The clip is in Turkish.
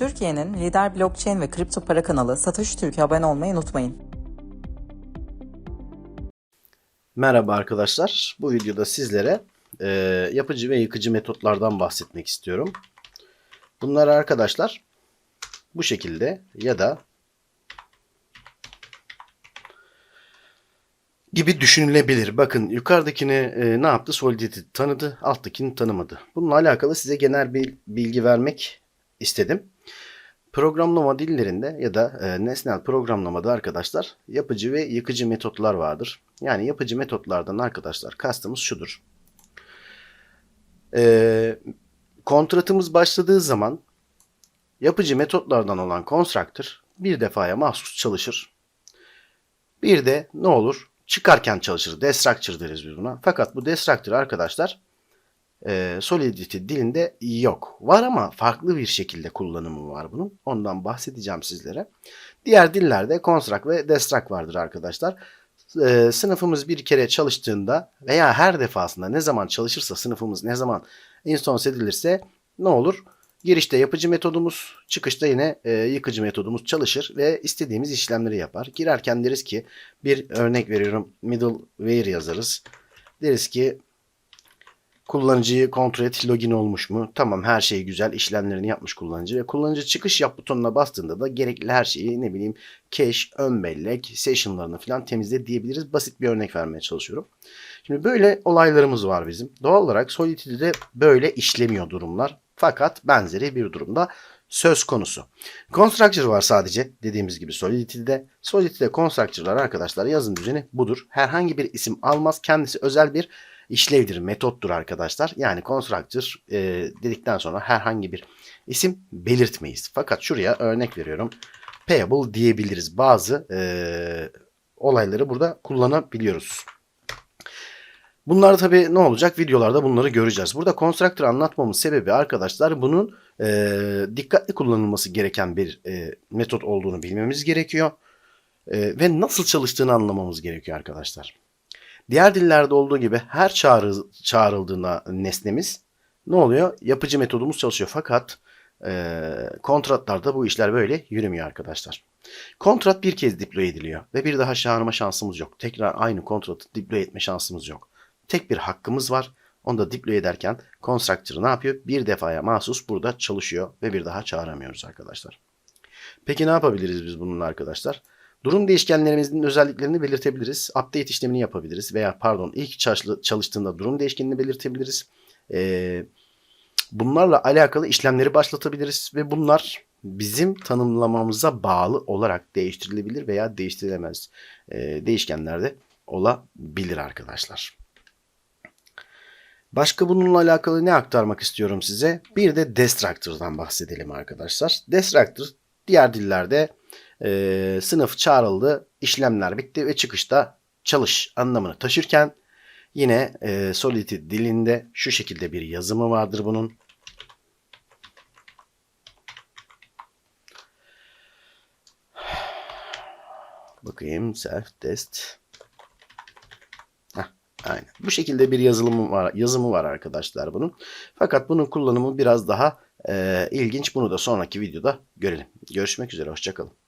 Türkiye'nin lider blockchain ve kripto para kanalı Satoshi Türk'e abone olmayı unutmayın. Merhaba arkadaşlar. Bu videoda sizlere e, yapıcı ve yıkıcı metotlardan bahsetmek istiyorum. Bunlar arkadaşlar bu şekilde ya da gibi düşünülebilir. Bakın yukarıdakini e, ne yaptı? Solidity tanıdı, alttakini tanımadı. Bununla alakalı size genel bir bilgi vermek istedim. Programlama dillerinde ya da e, nesnel programlamada arkadaşlar yapıcı ve yıkıcı metotlar vardır. Yani yapıcı metotlardan arkadaşlar kastımız şudur. E, kontratımız başladığı zaman yapıcı metotlardan olan constructor bir defaya mahsus çalışır. Bir de ne olur? Çıkarken çalışır. Destructure deriz biz buna. Fakat bu destructor arkadaşlar e, Solidity dilinde yok. Var ama farklı bir şekilde kullanımı var bunun. Ondan bahsedeceğim sizlere. Diğer dillerde construct ve destruct vardır arkadaşlar. E, sınıfımız bir kere çalıştığında veya her defasında ne zaman çalışırsa sınıfımız ne zaman instance edilirse ne olur? Girişte yapıcı metodumuz, çıkışta yine e, yıkıcı metodumuz çalışır ve istediğimiz işlemleri yapar. Girerken deriz ki bir örnek veriyorum middleware yazarız. Deriz ki kullanıcıyı kontrol et login olmuş mu? Tamam her şey güzel işlemlerini yapmış kullanıcı ve kullanıcı çıkış yap butonuna bastığında da gerekli her şeyi ne bileyim cache, ön bellek, session'larını falan temizle diyebiliriz. Basit bir örnek vermeye çalışıyorum. Şimdi böyle olaylarımız var bizim. Doğal olarak Solidity'de böyle işlemiyor durumlar. Fakat benzeri bir durumda söz konusu. Constructor var sadece dediğimiz gibi Solidity'de. Solidity'de Constructor'lar arkadaşlar yazım düzeni budur. Herhangi bir isim almaz. Kendisi özel bir işlevdir, metottur arkadaşlar. Yani constructor e, dedikten sonra herhangi bir isim belirtmeyiz. Fakat şuraya örnek veriyorum. Payable diyebiliriz. Bazı e, olayları burada kullanabiliyoruz. Bunlar tabii ne olacak? Videolarda bunları göreceğiz. Burada constructor anlatmamın sebebi arkadaşlar bunun e, dikkatli kullanılması gereken bir e, metot olduğunu bilmemiz gerekiyor. E, ve nasıl çalıştığını anlamamız gerekiyor arkadaşlar. Diğer dillerde olduğu gibi her çağrı, çağrıldığında nesnemiz ne oluyor? Yapıcı metodumuz çalışıyor. Fakat e, kontratlarda bu işler böyle yürümüyor arkadaşlar. Kontrat bir kez deploy ediliyor ve bir daha çağırma şansımız yok. Tekrar aynı kontratı deploy etme şansımız yok. Tek bir hakkımız var. Onu da deploy ederken constructor ne yapıyor? Bir defaya mahsus burada çalışıyor ve bir daha çağıramıyoruz arkadaşlar. Peki ne yapabiliriz biz bununla arkadaşlar? Durum değişkenlerimizin özelliklerini belirtebiliriz. Update işlemini yapabiliriz veya pardon ilk çalıştığında durum değişkenini belirtebiliriz. Ee, bunlarla alakalı işlemleri başlatabiliriz ve bunlar bizim tanımlamamıza bağlı olarak değiştirilebilir veya değiştirilemez e, değişkenlerde olabilir arkadaşlar. Başka bununla alakalı ne aktarmak istiyorum size? Bir de Destructor'dan bahsedelim arkadaşlar. Destructor diğer dillerde e, sınıf çağrıldı, işlemler bitti ve çıkışta çalış anlamını taşırken yine e, Solidity dilinde şu şekilde bir yazımı vardır bunun. Bakayım self test. Aynen. Bu şekilde bir yazılımı var, yazımı var arkadaşlar bunun. Fakat bunun kullanımı biraz daha e, ilginç. Bunu da sonraki videoda görelim. Görüşmek üzere. Hoşçakalın.